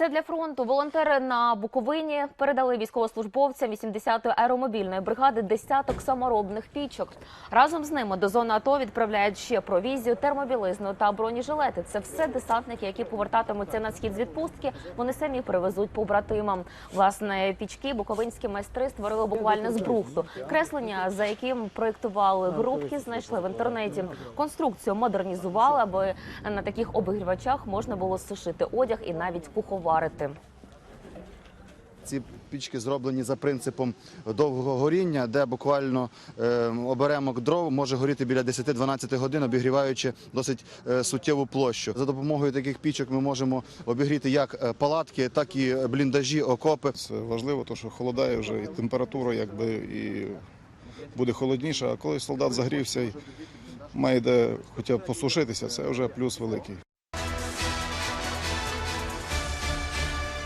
Все для фронту. Волонтери на Буковині передали військовослужбовцям 80-ї аеромобільної бригади десяток саморобних пічок. Разом з ними до зони АТО відправляють ще провізію, термобілизну та бронежилети. Це все десантники, які повертатимуться на схід з відпустки. Вони самі привезуть побратимам. Власне, пічки буковинські майстри створили буквально з брухту. Креслення, за яким проєктували групки, знайшли в інтернеті. Конструкцію модернізували, аби на таких обігрівачах можна було сушити одяг і навіть куховарити. Ці пічки зроблені за принципом довгого горіння, де буквально е, оберемок дров може горіти біля 10-12 годин, обігріваючи досить е, суттєву площу. За допомогою таких пічок ми можемо обігріти як е, палатки, так і бліндажі, окопи. Це важливо, тому що холодає вже і температура, якби і буде холодніше. А коли солдат загрівся і має де хоча б посушитися, це вже плюс великий.